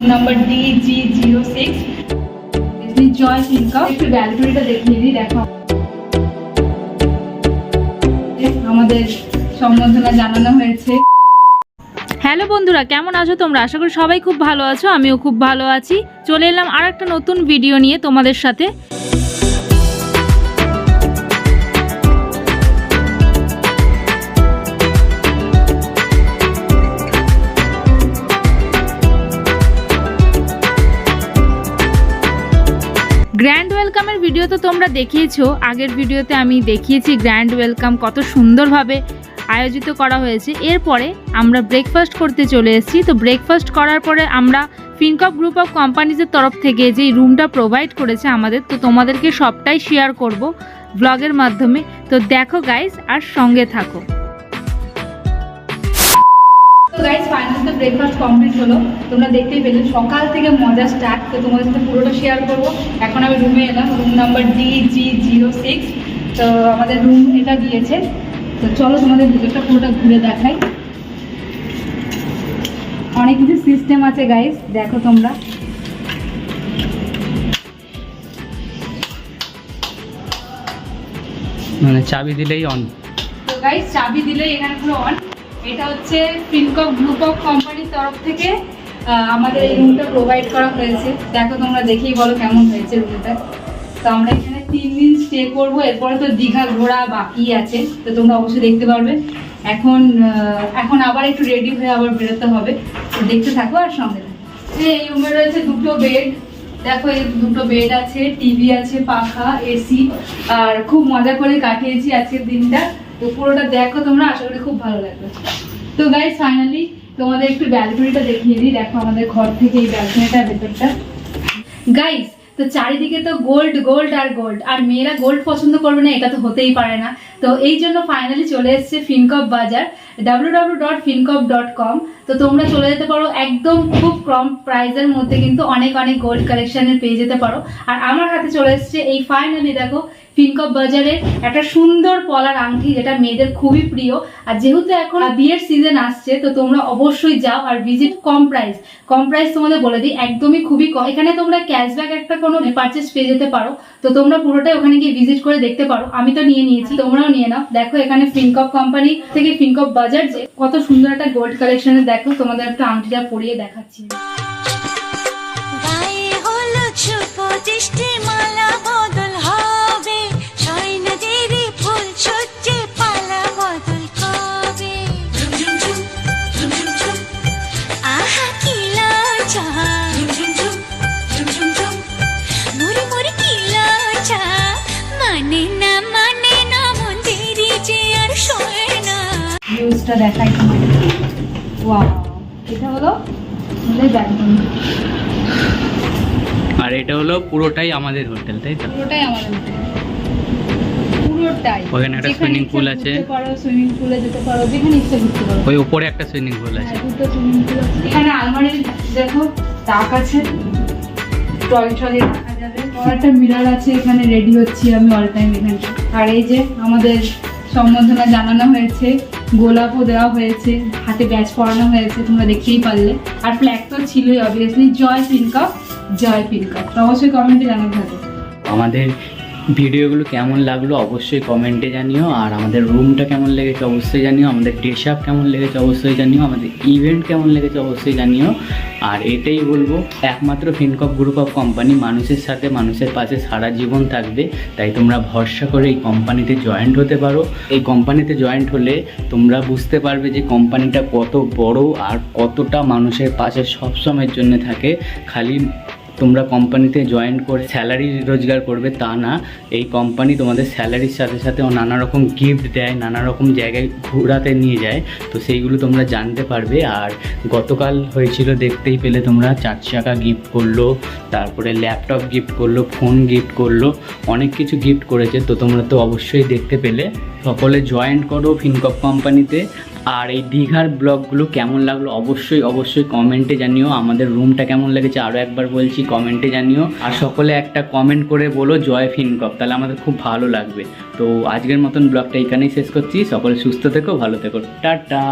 Number D G zero six জয় ইনকাম একটু ব্যালকনিটা দেখিয়ে দিই দেখো আমাদের সম্বর্ধনা জানানো হয়েছে। হ্যালো বন্ধুরা, কেমন আছো তোমরা? আশা করি সবাই খুব ভালো আছো, আমিও খুব ভালো আছি। চলে এলাম আর একটা নতুন ভিডিও নিয়ে তোমাদের সাথে। গ্র্যান্ড ওয়েলকামের ভিডিও তো তোমরা দেখিয়েছো। আগের ভিডিওতে আমি দেখিয়েছি গ্র্যান্ড ওয়েলকাম কত সুন্দরভাবে আয়োজিত করা হয়েছে। এরপরে আমরা ব্রেকফাস্ট করতে চলে এসেছি। তো ব্রেকফাস্ট করার পরে আমরা ফিনকপ গ্রুপ অফ কোম্পানিজের তরফ থেকে যে রুমটা প্রোভাইড করেছে আমাদের, তো তোমাদেরকে সবটাই শেয়ার করব ব্লগের মাধ্যমে। তো দেখো গাইজ আর সঙ্গে থাকো। ফাইনাল তো ব্রেকফাস্ট কমপ্লিট হলো। তোমরা দেখতেই পেলে সকাল থেকে মজা স্টার্ট তো তোমাদের সাথে পুরোটা শেয়ার করব। এখন আমি রুমে এলাম room number D G zero six তো আমাদের রুম এটা দিয়েছে। তো চলো তোমাদের ভিতরটা পুরোটা ঘুরে দেখাই। অনেক কিছু সিস্টেম আছে গাইস দেখো তোমরা। মানে চাবি দিলেই অন তো গাইস চাবি দিলেই এখানে পুরো অন এটা হচ্ছে ফিনকপ গ্রুপ অফ কোম্পানির তরফ থেকে আমাদের এই রুমটা প্রোভাইড করা হয়েছে। দেখো তোমরা দেখেই বলো কেমন হয়েছে রুমটা তো আমরা এখানে তিন দিন স্টে করব, এরপরে তো দীঘা ঘোরা বাকি আছে, তো তোমরা অবশ্যই দেখতে পারবে। এখন এখন আবার একটু রেডি হয়ে আবার বেরোতে হবে। তো দেখতে থাকো আর সঙ্গে। এই রুমে রয়েছে দুটো বেড দেখো এই দুটো বেড আছে টিভি আছে, পাখা এসি আর খুব মজা করে কাটিয়েছি আজকের দিনটা। তো পুরোটা দেখো তোমরা, আশা করি খুব ভালো লাগবে। তো গাইজ ফাইনালি তোমাদের একটু ব্যালকনিটা দেখিয়ে দিই। দেখো আমাদের ঘর থেকে এই ব্যালকনিটা ভেতরটা। গাইস তো চারিদিকে তো গোল্ড গোল্ড আর গোল্ড আর মেয়েরা গোল্ড পছন্দ করবে না, এটা তো হতেই পারে না। তো এই জন্য ফাইনালি চলে এসেছে ফিনকপ বাজার W W dot Fincorp dot com তো তোমরা চলে যেতে পারো একদম খুব কম প্রাইসের মধ্যে কিন্তু অনেক অনেক গোল্ড কালেকশনের পেয়ে যেতে পারো। আর আমার হাতে চলে এসেছে এই ফাইনালি দেখো ফিনকপ বাজারের একটা সুন্দর পলার আংটি, যেটা মেয়েদের খুবই প্রিয়। আর যেহেতু এখন বিয়ের সিজন আসছে, তো তোমরা অবশ্যই যাও আর ভিজিট কম প্রাইস কম প্রাইস তোমাদের বলে দিই, একদমই খুবই কম। এখানে তোমরা ক্যাশব্যাক একটা কোনো পারচেস পেয়ে যেতে পারো। তো তোমরা পুরোটাই ওখানে গিয়ে ভিজিট করে দেখতে পারো। আমি তো নিয়ে নিয়েছি। তোমরাও নিয়ে নাও। দেখো এখানে ফিনকপ কোম্পানি থেকে ফিনকপ বাজার যে কত সুন্দর একটা গোল্ড কালেকশনের দেখো, তোমাদের একটা আংটিটা পরিয়ে দেখাচ্ছি। মালা বদল হবে। ভিউজটা দেখাই ওয়াও এটা হলো ব্যালকনি। আর এটা হলো পুরোটাই আমাদের হোটেল তাই তো? পুরোটাই আমাদের হোটেল। পুরোটাই। ওখানে একটা ইচ্ছে pool আছে। পারো সুইমিং পুলে যেতে পারো যেখানে ইচ্ছে ঘুরতে পারো। ওই উপরে একটা সুইমিং পুল আছে। হ্যাঁ, দুটো সুইমিং পুল আছে। এখানে আলমারি দেখো তাক আছে। রাখা যাবে। একটা মিরর আছে এখানে রেডি হচ্ছি আমি অল টাইম এখানটা আর এই যে আমাদের সম্বর্ধনা জানানো হয়েছে গোলাপও দেওয়া হয়েছে, হাতে ব্যাচ পরানো হয়েছে, তোমরা দেখতেই পারলে। আর ফ্ল্যাগ তো ছিলই অবভিয়াসলি জয় পিঙ্কাপ জয় পিঙ্কাপ। অবশ্যই কমেন্টে জানাতে থাকো আমাদের ভিডিওগুলো কেমন লাগল অবশ্যই কমেন্টে জানিও, আর আমাদের রুমটা কেমন লেগেছে অবশ্যই জানিও, আমাদের ড্রেস আপ কেমন লেগেছে অবশ্যই জানিও, আমাদের ইভেন্ট কেমন লেগেছে অবশ্যই জানিও, আর এটাই বলব, একমাত্র ফিনকপ গ্রুপ অফ কোম্পানি মানুষের সাথে, মানুষের পাশে সারা জীবন থাকবে, তাই তোমরা ভরসা করে এই কোম্পানিতে জয়েন্ট হতে পারো। এই কোম্পানিতে জয়েন্ট হলে তোমরা বুঝতে পারবে যে কোম্পানিটা কত বড় আর কতটা মানুষের পাশে সবসময়ের জন্য থাকে। খালি তোমরা কোম্পানিতে জয়েন করে স্যালারি রোজগার করবে, তা না। এই কোম্পানি তোমাদের স্যালারির সাথে সাথে নানা রকম গিফট দেয়, নানা রকম জায়গায় ঘোরাতে নিয়ে যায়। তো সেইগুলো তোমরা জানতে পারবে। আর গতকাল হয়েছিল, দেখতেই পেলে তোমরা, চার চাকা গিফট করল, তারপরে ল্যাপটপ গিফট করল ফোন গিফট করল, অনেক কিছু গিফট করেছে। তো তোমরা তো অবশ্যই দেখতে পেলে। সকলে জয়েন করো ফিনকপ কোম্পানিতে আর এই দীঘার ব্লগগুলো কেমন লাগল? অবশ্যই অবশ্যই কমেন্টে জানিও। আমাদের রুমটা কেমন লেগেছে? আরও একবার বলছি কমেন্টে জানিও। আর সকলে একটা কমেন্ট করে বলো, জয় ফিনকপ তাহলে আমাদের খুব ভালো লাগবে। তো আজকের মতন ব্লগটা এখানেই শেষ করছি। সকলে সুস্থ থেকো, ভালো থেকো। টাটা!